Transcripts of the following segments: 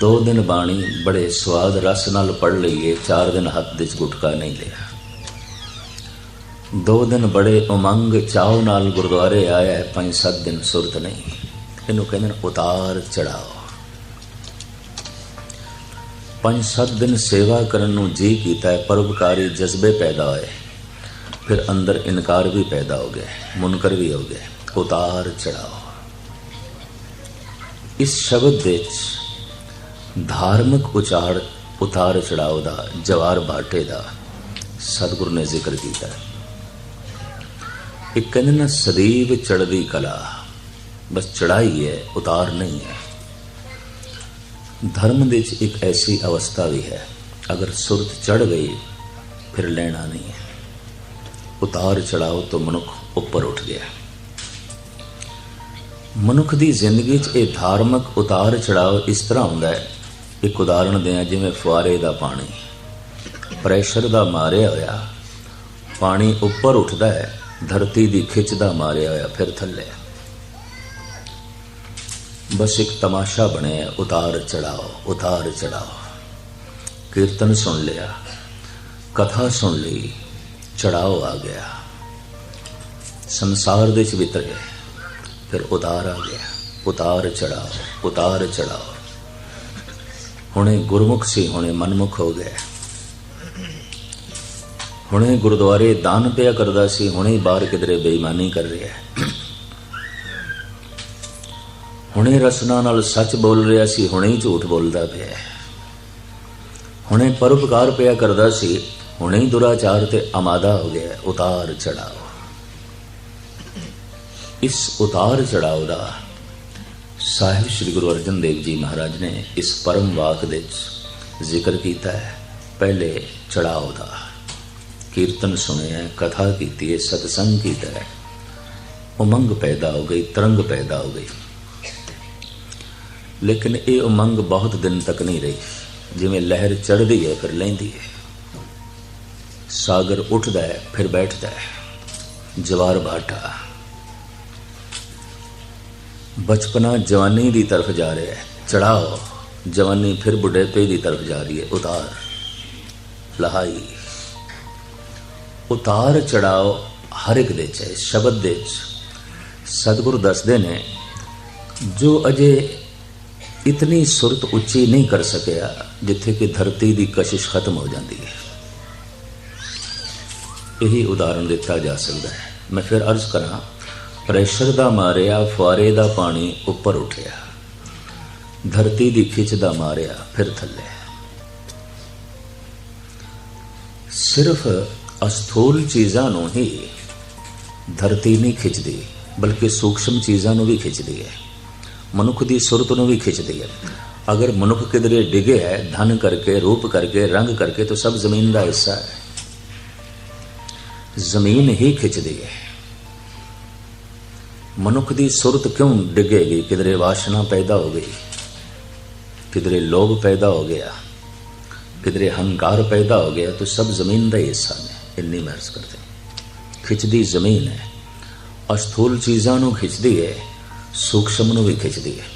ਦੋ ਦਿਨ ਬਾਣੀ ਬੜੇ ਸਵਾਦ ਰਸ ਨਾਲ ਪੜ ਲਈਏ, ਚਾਰ ਦਿਨ ਹੱਥ ਦੇ ਗੁਟਕਾ ਨਹੀਂ ਲਿਆ। ਦੋ ਦਿਨ ਬੜੇ ਉਮੰਗ ਚਾਉ ਨਾਲ ਗੁਰਦੁਆਰੇ ਆਇਆ ਪੰਜ ਸੱਤ ਦਿਨ ਸੁਰਤ ਨਹੀਂ। ਇਹਨੂੰ ਕਹਿੰਦੇ ਨੇ ਉਤਾਰ ਚੜਾਓ। ਪੰਜ ਸੱਤ ਦਿਨ ਸੇਵਾ ਕਰਨ ਨੂੰ ਜੀ ਕੀਤਾ ਹੈ, ਪਰਉਪਕਾਰੀ ਜਜ਼ਬੇ ਪੈਦਾ ਹੋਏ। ਫਿਰ ਅੰਦਰ ਇਨਕਾਰ ਵੀ ਪੈਦਾ ਹੋ ਗਿਆ, ਮੁਨਕਰ ਵੀ ਹੋ ਗਿਆ। ਉਤਾਰ ਚੜਾਓ। ਇਸ ਸ਼ਬਦ ਦੇ ਵਿੱਚ ਧਾਰਮਿਕ ਉਚਾਰ ਉਤਾਰ ਚੜਾਓ ਦਾ, ਜਵਾਰ ਬਾਟੇ ਦਾ ਸਤਿਗੁਰ ਨੇ ਜ਼ਿਕਰ ਕੀਤਾ ਹੈ। ਇਹ ਕਹਿੰਦੇ ਨਾ, ਸਦੀਵ ਚੜਦੀ ਕਲਾ, ਬਸ ਚੜਾਈ ਹੈ, ਉਤਾਰ ਨਹੀਂ ਹੈ। ਧਰਮ ਦੇ ਵਿੱਚ ਇੱਕ ਐਸੀ ਅਵਸਥਾ ਵੀ ਹੈ, ਅਗਰ ਸੁਰਤ ਚੜ ਗਈ, ਫਿਰ ਲੈਣਾ ਨਹੀਂ ਹੈ। ਉਤਾਰ ਚੜਾਓ ਤੋਂ ਮਨੁੱਖ ਉੱਪਰ ਉੱਠ ਗਿਆ ਮਨੁੱਖ ਦੀ ਜ਼ਿੰਦਗੀ 'ਚ ਇਹ ਧਾਰਮਿਕ ਉਤਾਰ ਚੜਾਓ ਇਸ ਤਰ੍ਹਾਂ ਹੁੰਦਾ ਹੈ ਇੱਕ ਉਦਾਹਰਣ ਦਿਆਂ ਜਿਵੇਂ ਫੁਆਰੇ ਦਾ ਪਾਣੀ। ਪ੍ਰੈਸ਼ਰ ਦਾ ਮਾਰਿਆ ਹੋਇਆ। ਪਾਣੀ ਉੱਪਰ ਉੱਠਦਾ ਹੈ, ਧਰਤੀ ਦੀ ਖਿੱਚ ਦਾ ਮਾਰਿਆ ਹੋਇਆ, ਫਿਰ ਥੱਲੇ। ਬਸ ਇੱਕ ਤਮਾਸ਼ਾ ਬਣਿਆ, ਉਤਾਰ ਚੜਾਓ ਉਤਾਰ ਚੜਾਓ। ਕੀਰਤਨ ਸੁਣ ਲਿਆ, ਕਥਾ ਸੁਣ ਲਈ, ਚੜਾਓ ਆ ਗਿਆ। ਸੰਸਾਰ ਦੇ ਚ ਵਿਤਰ ਗਏ, ਫਿਰ ਉਤਾਰ ਆ ਗਿਆ, ਉਤਾਰ ਚੜਾਓ ਉਤਾਰ ਚੜਾਓ। ਹੁਣੇ ਗੁਰਮੁਖ ਸੀ, ਹੁਣੇ ਮਨਮੁਖ ਹੋ ਗਿਆ। ਹੁਣੇ ਗੁਰਦੁਆਰੇ ਦਾਨ ਪਿਆ ਕਰਦਾ ਸੀ, ਹੁਣੇ ਬਾਹਰ ਕਿਧਰੇ ਬੇਈਮਾਨੀ ਕਰ ਰਿਹਾ ਹੈ। ਹੁਣੇ ਰਸਨਾ ਨਾਲ ਸੱਚ ਬੋਲ ਰਿਹਾ ਸੀ, ਹੁਣੇ ਹੀ ਝੂਠ ਬੋਲਦਾ ਪਿਆ ਹੁਣੇ ਪਰਉਪਕਾਰ ਪਿਆ ਕਰਦਾ ਸੀ, ਹੁਣੇ ਹੀ ਦੁਰਾਚਾਰ ਤੇ ਆਮਾਦਾ ਹੋ ਗਿਆ ਉਤਾਰ ਚੜਾਓ। ਇਸ ਉਤਾਰ ਚੜਾਓ ਦਾ ਸਾਹਿਬ ਸ੍ਰੀ ਗੁਰੂ ਅਰਜਨ ਦੇਵ ਜੀ ਮਹਾਰਾਜ ਨੇ ਇਸ ਪਰਮ ਵਾਕ ਦੇ ਵਿੱਚ ਜ਼ਿਕਰ ਕੀਤਾ ਹੈ। ਪਹਿਲੇ ਚੜਾਓ ਦਾ ਕੀਰਤਨ ਸੁਣਿਆ, ਕਥਾ ਕੀਤੀ ਹੈ ਸਤਸੰਗ ਕੀਤਾ ਹੈ। ਉਮੰਗ ਪੈਦਾ ਹੋ ਗਈ, ਤਰੰਗ ਪੈਦਾ ਹੋ ਗਈ। ਲੇਕਿਨ ਇਹ ਉਮੰਗ ਬਹੁਤ ਦਿਨ ਤੱਕ ਨਹੀਂ ਰਹੀ। ਜਿਵੇਂ ਲਹਿਰ ਚੜ੍ਹਦੀ ਹੈ, ਫਿਰ ਲੈਂਦੀ ਹੈ। ਸਾਗਰ ਉੱਠਦਾ ਹੈ, ਫਿਰ ਬੈਠਦਾ ਹੈ। ਜਵਾਰ ਭਾਟਾ ਬਚਪਨਾ ਜਵਾਨੀ ਦੀ ਤਰਫ ਜਾ ਰਿਹਾ ਹੈ। ਚੜਾਓ, ਜਵਾਨੀ ਫਿਰ ਬੁਢੇਪੇ ਦੀ ਤਰਫ ਜਾ ਰਹੀ ਹੈ। ਉਤਾਰ, ਲਹਾਈ। ਉਤਾਰ, ਚੜਾਓ ਹਰ ਇੱਕ ਦੇ ਚ ਹੈ, ਸ਼ਬਦ ਦੇ ਚ। ਸਤਿਗੁਰੂ ਦੱਸਦੇ ਨੇ, ਜੋ ਅਜੇ ਇਤਨੀ ਸੁਰਤ ਉੱਚੀ ਨਹੀਂ ਕਰ ਸਕਿਆ, ਜਿੱਥੇ ਕਿ ਧਰਤੀ ਦੀ ਕਸ਼ਿਸ਼ ਖਤਮ ਹੋ ਜਾਂਦੀ ਹੈ। ਇਹੀ ਉਦਾਹਰਣ ਦਿੱਤਾ ਜਾ ਸਕਦਾ ਹੈ। ਮੈਂ ਫਿਰ ਅਰਜ਼ ਕਰਾਂ ਪ੍ਰੈਸ਼ਰ ਦਾ ਮਾਰਿਆ, ਫੁਆਰੇ ਦਾ ਪਾਣੀ ਉੱਪਰ ਉੱਠਿਆ। ਧਰਤੀ ਦੀ ਖਿੱਚ ਦਾ ਮਾਰਿਆ, ਫਿਰ ਥੱਲੇ। ਸਿਰਫ ਅਸਥੂਲ ਚੀਜ਼ਾਂ ਨੂੰ ਹੀ ਧਰਤੀ ਨਹੀਂ ਖਿੱਚਦੀ, ਬਲਕਿ ਸੂਖਸ਼ਮ ਚੀਜ਼ਾਂ ਨੂੰ ਵੀ ਖਿੱਚਦੀ ਹੈ। ਮਨੁੱਖ ਦੀ ਸੁਰਤ ਨੂੰ ਵੀ ਖਿੱਚਦੀ ਹੈ। ਅਗਰ ਮਨੁੱਖ ਕਿਧਰੇ ਡਿਗੇ ਹੈ, ਧਨ ਕਰਕੇ, ਰੂਪ ਕਰਕੇ, ਰੰਗ ਕਰਕੇ, ਤਾਂ ਸਭ ਜ਼ਮੀਨ ਦਾ ਹਿੱਸਾ ਹੈ। ਜ਼ਮੀਨ ਹੀ ਖਿੱਚਦੀ ਹੈ। ਮਨੁੱਖ ਦੀ ਸੁਰਤ ਕਿਉਂ ਡਿੱਗੇਗੀ ਕਿਧਰੇ ਵਾਸ਼ਨਾ ਪੈਦਾ ਹੋ ਗਈ, ਕਿਧਰੇ ਲੋਭ ਪੈਦਾ ਹੋ ਗਿਆ, ਕਿਧਰੇ ਹੰਕਾਰ ਪੈਦਾ ਹੋ ਗਿਆ, ਤਾਂ ਸਭ ਜ਼ਮੀਨ ਦਾ ਹੀ ਹਿੱਸਾ ਨੇ। ਇੰਨੀ ਮਹਿਰਸ ਕਰਦੇ ਖਿੱਚਦੀ ਜ਼ਮੀਨ ਹੈ, ਅਸਥੂਲ ਚੀਜ਼ਾਂ ਨੂੰ ਖਿੱਚਦੀ ਹੈ, ਸੂਖਸ਼ਮ ਨੂੰ ਵੀ ਖਿੱਚਦੀ ਹੈ।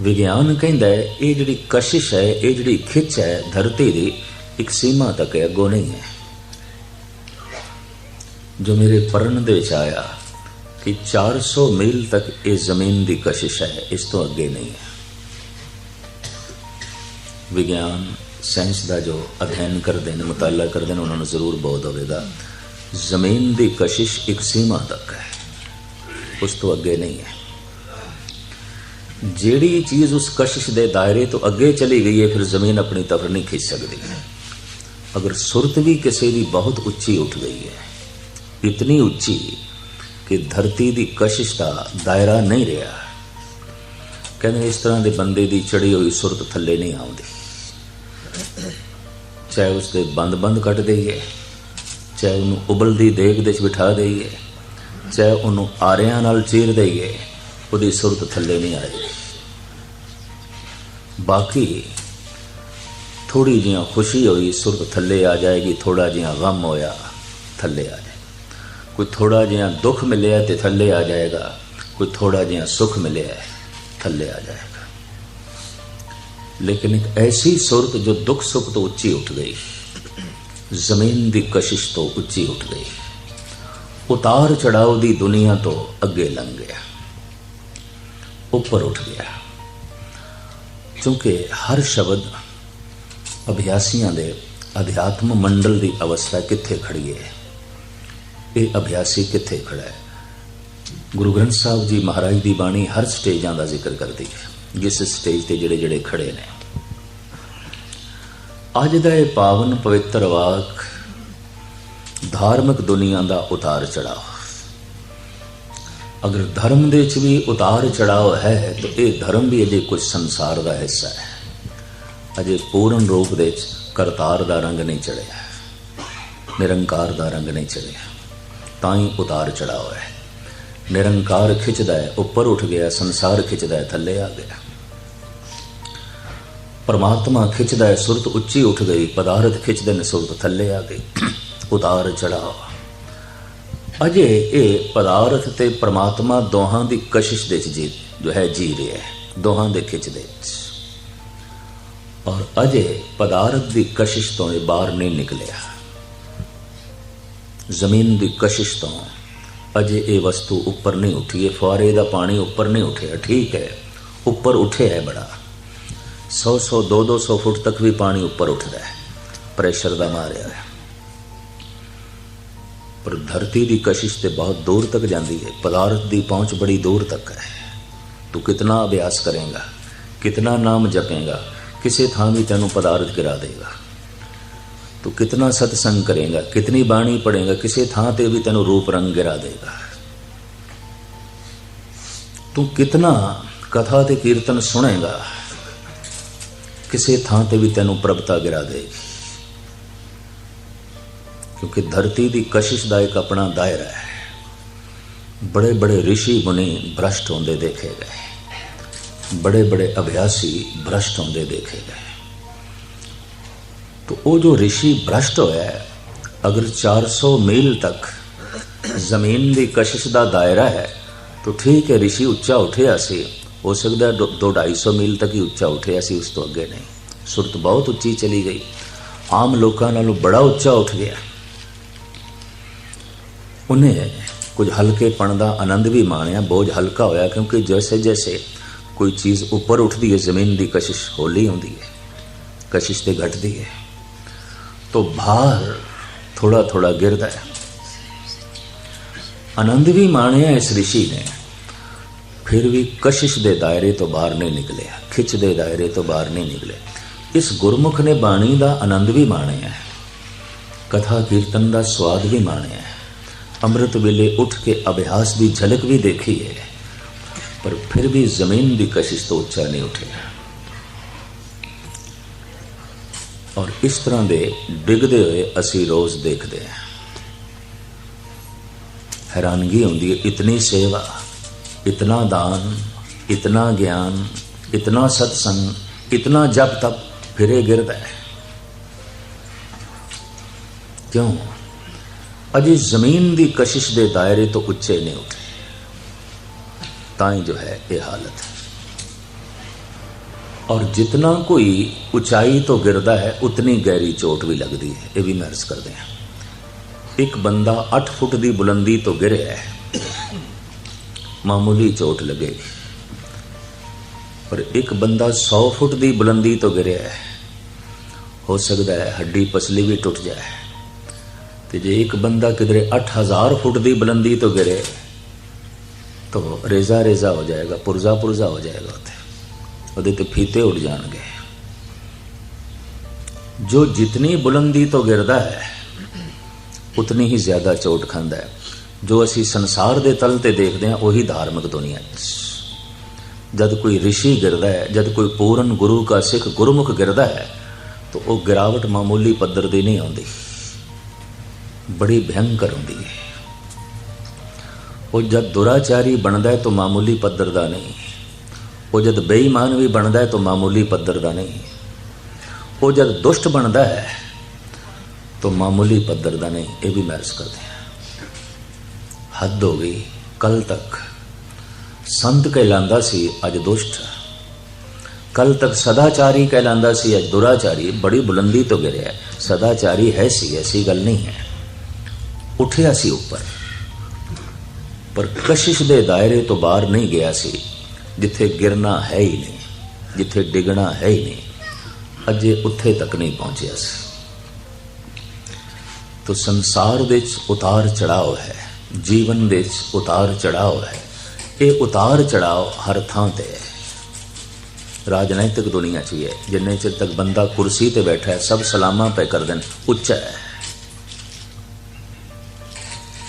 ਵਿਗਿਆਨ ਕਹਿੰਦਾ ਹੈ, ਇਹ ਜਿਹੜੀ ਕਸ਼ਿਸ਼ ਹੈ, ਇਹ ਜਿਹੜੀ ਖਿੱਚ ਹੈ, ਧਰਤੀ ਦੀ ਇੱਕ ਸੀਮਾ ਤੱਕ ਹੈ, ਅੱਗੋਂ ਨਹੀਂ ਹੈ। ਜੋ ਮੇਰੇ ਪੜਨ ਦੇ ਵਿੱਚ ਆਇਆ ਕਿ 400 ਮੀਲ ਤੱਕ ਇਹ ਜ਼ਮੀਨ ਦੀ ਕਸ਼ਿਸ਼ ਹੈ ਇਸ ਤੋਂ ਅੱਗੇ ਨਹੀਂ ਹੈ ਵਿਗਿਆਨ ਸਾਇੰਸ ਦਾ ਜੋ ਅਧਿਐਨ ਕਰਦੇ ਨੇ ਮਤਾਲਾ ਕਰਦੇ ਨੇ ਉਹਨਾਂ ਨੂੰ ਜ਼ਰੂਰ ਬੋਧ ਹੋਵੇਗਾ ਜ਼ਮੀਨ ਦੀ ਕਸ਼ਿਸ਼ ਇੱਕ ਸੀਮਾ ਤੱਕ ਹੈ ਉਸ ਤੋਂ ਅੱਗੇ ਨਹੀਂ ਹੈ ਜਿਹੜੀ ਚੀਜ਼ ਉਸ ਕਸ਼ਿਸ਼ ਦੇ ਦਾਇਰੇ ਤੋਂ ਅੱਗੇ ਚਲੀ ਗਈ ਹੈ ਫਿਰ ਜ਼ਮੀਨ ਆਪਣੀ ਤਰਫ ਨਹੀਂ ਖਿੱਚ ਸਕਦੀ ਅਗਰ ਸੁਰਤ ਵੀ ਕਿਸੇ ਦੀ ਬਹੁਤ ਉੱਚੀ ਉੱਠ ਗਈ ਹੈ ਇਤਨੀ ਉੱਚੀ ਕਿ ਧਰਤੀ ਦੀ ਕਸ਼ਿਸ਼ ਦਾ ਦਾਇਰਾ ਨਹੀਂ ਰਿਹਾ। ਕਹਿੰਦੇ ਇਸ ਤਰ੍ਹਾਂ ਦੇ ਬੰਦੇ ਦੀ ਚੜੀ ਹੋਈ ਸੁਰਤ ਥੱਲੇ ਨਹੀਂ ਆਉਂਦੀ। ਚਾਹੇ ਉਸ ਦੇ ਬੰਦ-ਬੰਦ ਕੱਟ ਦੇਈਏ, ਚਾਹੇ ਉਹਨੂੰ ਉਬਲਦੀ ਦੇਗ ਦੇ ਵਿੱਚ ਬਿਠਾ ਦੇਈਏ, ਚਾਹੇ ਉਹਨੂੰ ਆਰਿਆਂ ਨਾਲ ਚੀਰ ਦੇਈਏ, ਉਹਦੀ ਸੁਰਤ ਥੱਲੇ ਨਹੀਂ ਆਏਗੀ ਬਾਕੀ ਥੋੜੀ ਜਿਹਾ ਖੁਸ਼ੀ ਹੋਈ, ਸੁਰਤ ਥੱਲੇ ਆ ਜਾਏਗੀ ਥੋੜਾ ਜਿਹਾ ਗਮ ਹੋਇਆ, ਥੱਲੇ ਆ ਜਾਏਗਾ। ਕੋਈ ਥੋੜਾ ਜਿਹਾ ਦੁੱਖ ਮਿਲਿਆ ਤੇ ਥੱਲੇ ਆ ਜਾਏਗਾ। ਕੋਈ ਥੋੜਾ ਜਿਹਾ ਸੁੱਖ ਮਿਲਿਆ ਥੱਲੇ ਆ ਜਾਏਗਾ। ਲੇਕਿਨ ਇੱਕ ਐਸੀ ਸੁਰਤ ਜੋ ਦੁੱਖ ਸੁੱਖ ਤੋਂ ਉੱਚੀ ਉੱਠ ਗਈ। ਜ਼ਮੀਨ ਦੀ ਕਸ਼ਿਸ਼ ਤੋਂ ਉੱਚੀ ਉੱਠ ਗਈ। ਉਤਾਰ ਚੜਾਓ ਦੀ ਦੁਨੀਆ ਤੋਂ ਅੱਗੇ ਲੰਘ ਗਿਆ। ਉੱਪਰ ਉੱਠ ਗਿਆ। ਕਿਉਂਕਿ ਹਰ ਸ਼ਬਦ ਅਭਿਆਸੀਆਂ ਦੇ ਅਧਿਆਤਮ ਮੰਡਲ ਦੀ ਅਵਸਥਾ ਕਿੱਥੇ ਖੜੀ ਹੈ? ਇਹ ਅਭਿਆਸੀ ਕਿੱਥੇ ਖੜਾ ਹੈ? ਗੁਰੂ ਗ੍ਰੰਥ ਸਾਹਿਬ ਜੀ ਮਹਾਰਾਜ ਦੀ ਬਾਣੀ ਹਰ ਸਟੇਜਾਂ ਦਾ ਜ਼ਿਕਰ ਕਰਦੀ ਹੈ, ਜਿਸ ਸਟੇਜ ਤੇ ਜਿਹੜੇ ਜਿਹੜੇ ਖੜੇ ਨੇ। ਅੱਜ ਦਾ ਇਹ ਪਾਵਨ ਪਵਿੱਤਰ ਵਾਕ ਧਾਰਮਿਕ ਦੁਨੀਆ ਦਾ ਉਤਾਰ ਚੜਾਓ। ਅਗਰ ਧਰਮ ਦੇ ਵਿੱਚ ਵੀ ਉਤਾਰ ਚੜਾਓ ਹੈ, ਤਾਂ ਇਹ ਧਰਮ ਵੀ ਅਜੇ ਕੁਝ ਸੰਸਾਰ ਦਾ ਹਿੱਸਾ ਹੈ। ਅਜੇ ਪੂਰਨ ਰੂਪ ਦੇ ਵਿੱਚ ਕਰਤਾਰ ਦਾ ਰੰਗ ਨਹੀਂ ਚੜਿਆ, ਨਿਰੰਕਾਰ ਦਾ ਰੰਗ ਨਹੀਂ ਚੜਿਆ। ਤਾਂ ਹੀ ਉਤਾਰ ਚੜਾਓ ਹੈ ਨਿਰੰਕਾਰ ਖਿੱਚਦਾ ਹੈ ਉੱਪਰ ਉੱਠ ਗਿਆ, ਸੰਸਾਰ ਖਿੱਚਦਾ ਹੈ ਥੱਲੇ ਆ ਗਿਆ। ਪਰਮਾਤਮਾ ਖਿੱਚਦਾ ਹੈ ਸੁਰਤ ਉੱਚੀ ਉੱਠ ਗਈ, ਪਦਾਰਥ ਖਿੱਚਦੇ ਨੇ, ਸੁਰਤ ਥੱਲੇ ਆ ਗਈ। ਉਤਾਰ ਚੜਾਓ ਅਜੇ ਇਹ ਪਦਾਰਥ ਤੇ ਪਰਮਾਤਮਾ ਦੋਹਾਂ ਦੀ ਕਸ਼ਿਸ਼ ਦੇ ਚ ਜੀ ਜੋ ਹੈ ਜੀ ਰਿਹਾ ਹੈ ਦੋਹਾਂ ਦੇ ਖਿੱਚਦੇ ਚ। ਔਰ ਅਜੇ ਪਦਾਰਥ ਦੀ ਕਸ਼ਿਸ਼ ਤੋਂ ਇਹ ਬਾਹਰ ਨਹੀਂ ਨਿਕਲਿਆ। ਜ਼ਮੀਨ ਦੀ ਕਸ਼ਿਸ਼ ਤੋਂ ਅਜੇ ਇਹ ਵਸਤੂ ਉੱਪਰ ਨਹੀਂ ਉੱਠੀ ਹੈ ਫੁਆਰੇ ਦਾ ਪਾਣੀ ਉੱਪਰ ਨਹੀਂ ਉੱਠਿਆ। ਠੀਕ ਹੈ, ਉੱਪਰ ਉੱਠਿਆ ਹੈ ਬੜਾ। 100 100 2 200 ਫੁੱਟ ਤੱਕ ਵੀ ਪਾਣੀ ਉੱਪਰ ਉੱਠਦਾ ਹੈ। ਪ੍ਰੈਸ਼ਰ ਦਾ ਮਾਰਿਆ ਹੈ। ਪਰ ਧਰਤੀ ਦੀ ਕਸ਼ਿਸ਼ ਤੇ ਬਹੁਤ ਦੂਰ ਤੱਕ ਜਾਂਦੀ ਹੈ। ਪਦਾਰਥ ਦੀ ਪਹੁੰਚ ਬੜੀ ਦੂਰ ਤੱਕ ਹੈ। ਤੂੰ ਕਿਤਨਾ ਅਭਿਆਸ ਕਰੇਗਾ, ਕਿਤਨਾ ਨਾਮ ਜਪੇਗਾ, ਕਿਸੇ ਥਾਂ ਵੀ ਤੈਨੂੰ ਪਦਾਰਥ ਗਿਰਾ ਦੇਗਾ। ਤੂੰ ਕਿਤਨਾ ਸਤਸੰਗ ਕਰੇਗਾ ਕਿਤਨੀ ਬਾਣੀ ਪੜੇਗਾ ਕਿਸੇ ਥਾਂ ਤੇ ਵੀ ਤੈਨੂੰ ਰੂਪ ਰੰਗ ਗਿਰਾ ਦੇਗਾ ਤੂੰ ਕਿਤਨਾ ਕਥਾ ਤੇ ਕੀਰਤਨ ਸੁਣੇਗਾ ਕਿਸੇ ਥਾਂ ਤੇ ਵੀ ਤੈਨੂੰ ਪ੍ਰਭਤਾ ਗਿਰਾ ਦੇਗੀ ਕਿਉਂਕਿ ਧਰਤੀ ਦੀ ਕਸ਼ਿਸ਼ ਦਾ ਇੱਕ ਆਪਣਾ ਦਾਇਰਾ ਹੈ ਬੜੇ ਬੜੇ ઋષਿ ਮੁਨੀ ਭ੍ਰਸ਼ਟ ਹੁੰਦੇ ਦੇਖੇ ਗਏ ਬੜੇ ਬੜੇ ਅਭਿਆਸੀ ਭ੍ਰਸ਼ਟ ਹੁੰਦੇ ਦੇਖੇ ਗਏ तो वो जो ऋषि भ्रष्ट होया है अगर 400 मील तक ਜ਼ਮੀਨ ਦੀ ਕਸ਼ਿਸ਼ ਦਾ ਦਾਇਰਾ ਹੈ ਤਾਂ ਠੀਕ ਹੈ ઋષਿ ਉੱਚਾ ਉੱਠਿਆ ਸੀ ਹੋ ਸਕਦਾ 2-250 ਮੀਲ ਤੱਕ ਹੀ ਉੱਚਾ ਉੱਠਿਆ ਸੀ ਉਸ ਤੋਂ ਅੱਗੇ ਨਹੀਂ ਸੁਰਤ ਬਹੁਤ ਉੱਚੀ ਚਲੀ ਗਈ ਆਮ ਲੋਕਾਂ ਨਾਲੋਂ ਬੜਾ ਉੱਚਾ ਉੱਠ ਗਿਆ ਉਹਨੇ ਕੁਝ ਹਲਕੇਪਣ ਦਾ ਆਨੰਦ ਵੀ ਮਾਣਿਆ ਬੋਝ ਹਲਕਾ ਹੋਇਆ ਕਿਉਂਕਿ ਜੈਸੇ ਜੈਸੇ ਕੋਈ ਚੀਜ਼ ਉੱਪਰ ਉੱਠਦੀ ਹੈ ਜ਼ਮੀਨ ਦੀ ਕਸ਼ਿਸ਼ ਹੌਲੀ ਹੁੰਦੀ ਹੈ ਕਸ਼ਿਸ਼ ਤੇ ਘਟਦੀ ਹੈ ਤੋਂ ਬਾਹਰ थोड़ा थोड़ा ਗਿਰਦਾ ਹੈ। ਆਨੰਦ ਵੀ ਮਾਣਿਆ ਇਸ ਰਿਸ਼ੀ ਨੇ। ਫਿਰ ਵੀ ਕਸ਼ਿਸ਼ ਦੇ ਦਾਇਰੇ ਤੋਂ ਬਾਹਰ ਨਹੀਂ ਨਿਕਲੇ, ਖਿੱਚ ਦੇ ਦਾਇਰੇ ਤੋਂ ਬਾਹਰ ਨਹੀਂ ਨਿਕਲੇ। ਇਸ ਗੁਰਮੁਖ ਨੇ ਬਾਣੀ ਦਾ ਆਨੰਦ ਵੀ ਮਾਣਿਆ ਹੈ। ਕਥਾ ਕੀਰਤਨ ਦਾ ਸਵਾਦ ਵੀ ਮਾਣਿਆ ਹੈ। ਅੰਮ੍ਰਿਤ ਵੇਲੇ ਉੱਠ ਕੇ ਅਭਿਆਸ ਦੀ ਝਲਕ ਵੀ ਦੇਖੀ ਹੈ। ਪਰ ਫਿਰ ਵੀ ਜ਼ਮੀਨ ਦੀ ਕਸ਼ਿਸ਼ ਤੋਂ ਉੱਚਾ ਨਹੀਂ ਉੱਠਿਆ। ਔਰ ਇਸ ਤਰ੍ਹਾਂ ਦੇ ਡਿੱਗਦੇ ਹੋਏ ਅਸੀਂ ਰੋਜ਼ ਦੇਖਦੇ ਹਾਂ। ਹੈਰਾਨਗੀ ਹੁੰਦੀ ਹੈ, ਇਤਨੀ ਸੇਵਾ, ਇਤਨਾ ਦਾਨ, ਇਤਨਾ ਗਿਆਨ, ਇਤਨਾ ਸਤਸੰਗ, ਇਤਨਾ ਜਪ ਤਪ ਫਿਰੇ ਗਿਰਦਾ ਹੈ। ਕਿਉਂ? ਅਜੇ ਜ਼ਮੀਨ ਦੀ ਕਸ਼ਿਸ਼ ਦੇ ਦਾਇਰੇ ਤੋਂ ਉੱਚੇ ਨਹੀਂ ਉੱਠੇ। ਤਾਂ ਹੀ ਜੋ ਹੈ ਇਹ ਹਾਲਤ। ਹੈ ਔਰ ਜਿੰਨਾ ਕੋਈ ਉਚਾਈ ਤੋਂ ਗਿਰਦਾ ਹੈ, ਉਤਨੀ ਗਹਿਰੀ ਚੋਟ ਵੀ ਲੱਗਦੀ ਹੈ। ਇਹ ਵੀ ਮਹਿਰਸ ਕਰਦੇ ਆ ਇੱਕ ਬੰਦਾ 8 ਫੁੱਟ ਦੀ ਬੁਲੰਦੀ ਤੋਂ ਗਿਰਿਆ ਹੈ, ਮਾਮੂਲੀ ਚੋਟ ਲੱਗੇਗੀ। ਪਰ ਇੱਕ ਬੰਦਾ 100 ਫੁੱਟ ਦੀ ਬੁਲੰਦੀ ਤੋਂ ਗਿਰਿਆ ਹੈ, ਹੋ ਸਕਦਾ ਹੈ ਹੱਡੀ ਪਸਲੀ ਵੀ ਟੁੱਟ ਜਾਏ। ਤੇ ਜੇ ਇੱਕ ਬੰਦਾ ਕਿਧਰੇ 8000 ਫੁੱਟ ਦੀ ਬੁਲੰਦੀ ਤੋਂ ਗਿਰੇ, ਤਾਂ ਰੇਜ਼ਾ ਰੇਜ਼ਾ ਹੋ ਜਾਏਗਾ ਪੁਰਜ਼ਾ ਪੁਰਜ਼ਾ ਹੋ ਜਾਏਗਾ ਉੱਥੇ। ਉਹਦੇ ਤੇ ਫੀਤੇ ਉੱਡ ਜਾਣਗੇ। ਜੋ ਜਿਤਨੀ ਬੁਲੰਦੀ ਤੋਂ ਗਿਰਦਾ ਹੈ, ਉਤਨੀ ਹੀ ਜ਼ਿਆਦਾ ਚੋਟ ਖਾਂਦਾ ਹੈ। ਜੋ ਅਸੀਂ ਸੰਸਾਰ ਦੇ ਤਲ ਤੇ ਦੇਖਦੇ ਹਾਂ, ਉਹੀ ਧਾਰਮਿਕ ਦੁਨੀਆ 'ਚ ਜਦ ਕੋਈ ઋષਿ ਗਿਰਦਾ ਹੈ, ਜਦ ਕੋਈ ਪੂਰਨ ਗੁਰੂ ਦਾ ਸਿੱਖ ਗੁਰਮੁਖ ਗਿਰਦਾ ਹੈ, ਤਾਂ ਉਹ ਗਿਰਾਵਟ ਮਾਮੂਲੀ ਪੱਧਰ ਦੀ ਨਹੀਂ ਆਉਂਦੀ। ਬੜੀ ਭਿਆਨਕ ਹੁੰਦੀ ਹੈ। ਉਹ ਜਦ ਦੁਰਾਚਾਰੀ ਬਣਦਾ ਹੈ, ਤਾਂ ਮਾਮੂਲੀ ਪੱਧਰ ਦਾ ਨਹੀਂ। ਉਹ ਜਦ ਬੇਈਮਾਨ ਵੀ ਬਣਦਾ ਹੈ ਤਾਂ ਮਾਮੂਲੀ ਪੱਧਰ ਦਾ ਨਹੀਂ। ਉਹ ਜਦ ਦੁਸ਼ਟ ਬਣਦਾ ਹੈ ਤਾਂ ਮਾਮੂਲੀ ਪੱਧਰ ਦਾ ਨਹੀਂ, ਇਹ ਵੀ ਮਹਿਰਸ ਕਰਦੇ ਹਾਂ। ਹੱਦ ਹੋ ਗਈ, ਕੱਲ ਤੱਕ ਸੰਤ ਕਹਿਲਾਂਦਾ ਸੀ ਅੱਜ ਦੁਸ਼ਟ। ਕੱਲ ਤੱਕ ਸਦਾਚਾਰੀ ਕਹਿਲਾਂਦਾ ਸੀ ਅੱਜ ਦੁਰਾਚਾਰੀ, ਬੜੀ ਬੁਲੰਦੀ ਤੋਂ ਗਿਰਿਆ ਸਦਾਚਾਰੀ ਹੈ ਸੀ, ਐਸੀ ਗੱਲ ਨਹੀਂ ਹੈ। ਉੱਠਿਆ ਸੀ ਉੱਪਰ, ਪਰ ਕਸ਼ਿਸ਼ ਦੇ ਦਾਇਰੇ ਤੋਂ ਬਾਹਰ ਨਹੀਂ ਗਿਆ ਸੀ। ਜਿੱਥੇ ਗਿਰਨਾ ਹੈ ਹੀ ਨਹੀਂ, ਜਿੱਥੇ ਡਿੱਗਣਾ ਹੈ ਹੀ ਨਹੀਂ, ਅਜੇ ਉੱਥੇ ਤੱਕ ਨਹੀਂ ਪਹੁੰਚਿਆ ਸੀ। ਤੋ ਸੰਸਾਰ ਦੇ ਵਿੱਚ ਉਤਾਰ ਚੜਾਓ ਹੈ, ਜੀਵਨ ਦੇ ਵਿੱਚ ਉਤਾਰ ਚੜਾਓ ਹੈ, ਇਹ ਉਤਾਰ ਚੜਾਓ ਹਰ ਥਾਂ ਤੇ ਹੈ। ਰਾਜਨੀਤਿਕ ਦੁਨੀਆ 'ਚ ਵੀ ਹੈ, ਜਿੰਨੇ ਚਿਰ ਤੱਕ ਬੰਦਾ ਕੁਰਸੀ ਤੇ ਬੈਠਾ ਹੈ, ਸਭ ਸਲਾਮਾਂ ਪੈ ਕਰਦੇ ਨੇ ਉੱਚਾ ਹੈ।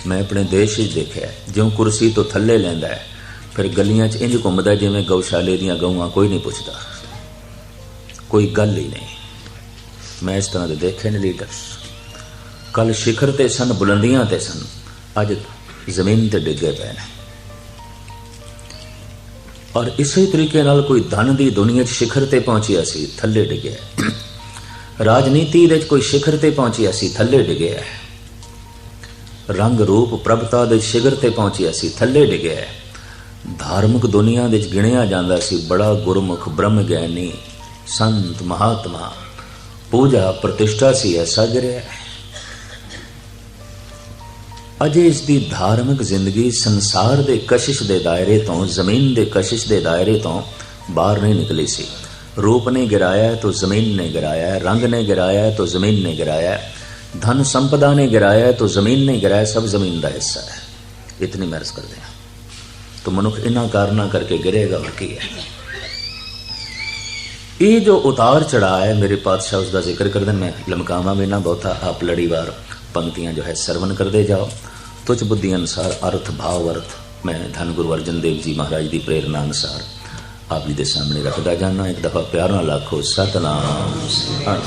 ਮੈਂ ਆਪਣੇ ਦੇਸ਼ ਵਿੱਚ ਦੇਖਿਆ ਜਿਉਂ ਕੁਰਸੀ ਤੋਂ ਥੱਲੇ ਲੈਂਦਾ ਹੈ ਫਿਰ ਗਲੀਆਂ 'ਚ ਇੰਜ ਘੁੰਮਦਾ ਜਿਵੇਂ ਗਊਸ਼ਾਲੇ ਦੀਆਂ ਗਊਆਂ, ਕੋਈ ਨਹੀਂ ਪੁੱਛਦਾ। ਕੋਈ ਗੱਲ ਹੀ ਨਹੀਂ। ਮੈਂ ਇਸ ਤਰ੍ਹਾਂ ਦੇ ਦੇਖੇ ਨੇ ਲੀਡਰ ਕੱਲ ਸਿਖਰ ਤੇ ਸਨ, ਬੁਲੰਦੀਆਂ ਤੇ ਸਨ। ਅੱਜ ਜ਼ਮੀਨ ਤੇ ਡਿੱਗੇ ਪਏ ਨੇ। ਔਰ ਇਸੇ ਤਰੀਕੇ ਨਾਲ ਕੋਈ ਧਨ ਦੀ ਦੁਨੀਆ 'ਚ ਸਿਖਰ ਤੇ ਪਹੁੰਚਿਆ ਸੀ, ਥੱਲੇ ਡਿੱਗਿਆ ਰਾਜਨੀਤੀ ਦੇ 'ਚ ਕੋਈ ਸਿਖਰ ਤੇ ਪਹੁੰਚਿਆ ਸੀ, ਥੱਲੇ ਡਿੱਗਿਆ ਰੰਗ ਰੂਪ ਪ੍ਰਭਤਾ ਦੇ ਸ਼ਿਖਰ ਤੇ ਪਹੁੰਚਿਆ ਸੀ, ਥੱਲੇ ਡਿੱਗਿਆ ਧਾਰਮਿਕ ਦੁਨੀਆ ਵਿੱਚ ਗਿਣਿਆ ਜਾਂਦਾ ਸੀ, ਬੜਾ ਗੁਰਮੁਖ ਬ੍ਰਹਮ ਗਿਆਨੀ, ਸੰਤ ਮਹਾਤਮਾ। ਪੂਜਾ ਪ੍ਰਤਿਸ਼ਠਾ ਸੀ ਐਸਾ ਗਿਰਿਆ ਅਜੇ ਇਸ ਦੀ ਧਾਰਮਿਕ ਜ਼ਿੰਦਗੀ ਸੰਸਾਰ ਦੇ ਕਸ਼ਿਸ਼ ਦੇ ਦਾਇਰੇ ਤੋਂ, ਜ਼ਮੀਨ ਦੇ ਕਸ਼ਿਸ਼ ਦੇ ਦਾਇਰੇ ਤੋਂ ਬਾਹਰ ਨਹੀਂ ਨਿਕਲੀ ਸੀ। ਰੂਪ ਨੇ ਗਿਰਾਇਆ, ਤਾਂ ਜ਼ਮੀਨ ਨੇ ਗਿਰਾਇਆ, ਰੰਗ ਨੇ ਗਿਰਾਇਆ, ਤਾਂ ਜ਼ਮੀਨ ਨੇ ਗਿਰਾਇਆ, ਧਨ ਸੰਪਦਾ ਨੇ ਗਿਰਾਇਆ, ਤਾਂ ਜ਼ਮੀਨ ਨੇ ਗਿਰਾਇਆ, ਸਭ ਜ਼ਮੀਨ ਦਾ ਹਿੱਸਾ ਹੈ। ਇਤਨੀ ਮਰਜ਼ ਕਰਦੇ ਹਾਂ। तो मनुख इन्ना कारणा करके गिरेगा और की है ਇਹ ਜੋ ਉਤਾਰ ਚੜਾ ਹੈ ਮੇਰੇ ਪਾਤਸ਼ਾਹ ਉਸ ਦਾ ਜ਼ਿਕਰ ਕਰਦੇ ਮੈਂ ਲਮਕਾਵਾਂ ਵੀ ਨਾ ਬਹੁਤਾ ਆਪ ਲੜੀਵਾਰ ਪੰਕਤੀਆਂ ਜੋ ਹੈ ਸਰਵਨ ਕਰਦੇ ਜਾਓ ਤੁਝ ਬੁੱਧੀ ਅਨਸਾਰ ਅਰਥ ਭਾਵ ਅਰਥ ਮੈਂ ਧੰਨ ਗੁਰੂ ਅਰਜਨ ਦੇਵ ਜੀ ਮਹਾਰਾਜ ਦੀ ਪ੍ਰੇਰਣਾ ਅਨਸਾਰ ਆਪ ਜੀ ਦੇ ਸਾਹਮਣੇ ਰੱਖਦਾ ਜਾਣਾ ਇੱਕ ਦਫਾ ਪਿਆਰ ਨਾਲ ਆਖੋ ਸਤਨਾਮ ਸਤਿ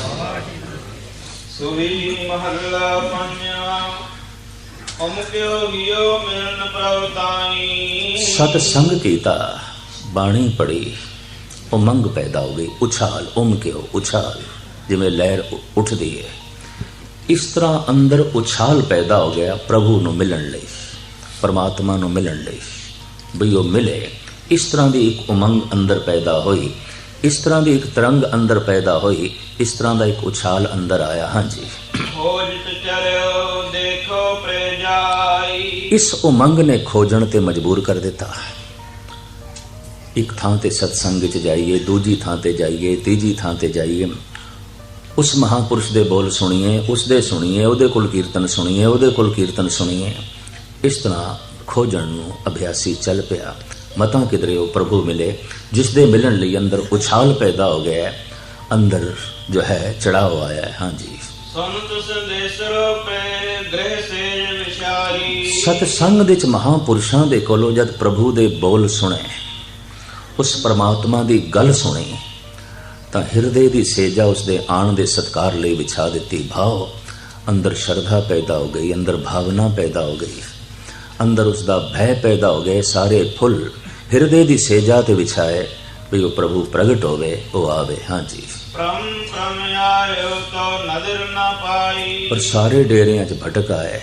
ਸੁਹੀ ਮਹੱਲਾ ਪੰਜਵਾ ਅਮੁਕਿਓ ਗਿਓ ਮਿਲਨ ਪ੍ਰਵਤਾਈ ਸਤ ਸੰਗ ਕੀਤਾ ਬਾਣੀ ਪੜੀ ਉਮੰਗ ਪੈਦਾ ਹੋ ਗਈ ਉਛਾਲ ਉਮ ਕਿਓ ਉਛਾਲ ਜਿਵੇਂ ਲਹਿਰ ਉੱਠਦੀ ਹੈ। ਇਸ ਤਰ੍ਹਾਂ ਅੰਦਰ ਉਛਾਲ ਪੈਦਾ ਹੋ ਗਿਆ ਪ੍ਰਭੂ ਨੂੰ ਮਿਲਣ ਲਈ ਪਰਮਾਤਮਾ ਨੂੰ ਮਿਲਣ ਲਈ। ਵੀ ਉਹ ਮਿਲੇ ਇਸ ਤਰ੍ਹਾਂ ਦੀ ਇੱਕ ਉਮੰਗ ਅੰਦਰ ਪੈਦਾ ਹੋਈ ਇਸ ਤਰ੍ਹਾਂ ਦੀ ਇੱਕ ਤਰੰਗ ਅੰਦਰ ਪੈਦਾ ਹੋਈ ਇਸ ਤਰ੍ਹਾਂ ਦਾ ਇੱਕ ਉਛਾਲ ਅੰਦਰ ਆਇਆ ਹਾਂਜੀ। ਖੋਜਤ ਚਰਿਓ ਦੇਖੋ ਪ੍ਰਜਾਈ ਇਸ ਉਮੰਗ ਨੇ ਖੋਜਣ ਤੇ ਮਜਬੂਰ ਕਰ ਦਿੱਤਾ। ਇੱਕ ਥਾਂ ਤੇ ਸਤਸੰਗ 'ਚ ਜਾਈਏ ਦੂਜੀ ਥਾਂ ਤੇ ਜਾਈਏ ਤੀਜੀ ਥਾਂ ਤੇ ਜਾਈਏ। ਉਸ ਮਹਾਪੁਰਸ਼ ਦੇ ਬੋਲ ਸੁਣੀਏ ਉਸ ਦੇ ਸੁਣੀਏ ਉਹਦੇ ਕੋਲ ਕੀਰਤਨ ਸੁਣੀਏ ਉਹਦੇ ਕੋਲ ਕੀਰਤਨ ਸੁਣੀਏ। ਇਸ ਤਰ੍ਹਾਂ ਖੋਜਣ ਨੂੰ ਅਭਿਆਸੀ ਚੱਲ ਪਿਆ। ਮਤਾਂ ਕਿਧਰੇ ਉਹ ਪ੍ਰਭੂ ਮਿਲੇ ਜਿਸ ਦੇ ਮਿਲਣ ਲਈ ਅੰਦਰ ਉਛਾਲ ਪੈਦਾ ਹੋ ਗਿਆ। ਅੰਦਰ ਜੋ ਹੈ ਚੜਾਓ ਆਇਆ ਹੈ। ਹਾਂਜੀ। ਸੰਤ ਸੰਦੇਸਰ ਪੈ ਗ੍ਰਹਿ ਸੇ ਸਤ ਸੰਗ ਦੇ ਚ ਮਹਾਪੁਰਸ਼ਾਂ ਦੇ ਕੋਲੋਂ ਜਦ ਪ੍ਰਭੂ ਦੇ ਬੋਲ ਸੁਣੇ ਉਸ ਪ੍ਰਮਾਤਮਾ ਦੀ ਗੱਲ ਸੁਣੀ ਤਾਂ ਹਿਰਦੇ ਦੀ ਸੇਜਾ ਉਸ ਦੇ ਆਣ ਦੇ ਸਤਕਾਰ ਲਈ ਵਿਛਾ ਦਿੱਤੀ। ਭਾਵ ਅੰਦਰ ਸ਼ਰਧਾ ਪੈਦਾ ਹੋ ਗਈ ਅੰਦਰ ਭਾਵਨਾ ਪੈਦਾ ਹੋ ਗਈ। ਅੰਦਰ ਉਸ ਦਾ ਭੈ ਪੈਦਾ ਹੋ ਗਏ ਸਾਰੇ ਫੁੱਲ ਹਿਰਦੇ ਦੀ ਸੇਜਾ ਤੇ ਵਿਛਾਏ ਵੀ ਉਹ ਪ੍ਰਭੂ ਪ੍ਰਗਟ ਹੋਵੇ ਉਹ ਆਵੇ। ਹਾਂਜੀ ਪ੍ਰਮ ਪ੍ਰਮ ਆਇਓ ਤੋ ਨਜ਼ਰ ਨਾ ਪਾਈ। ਪਰ ਸਾਰੇ ਡੇਰਿਆਂ 'ਚ ਭਟਕ ਆਏ।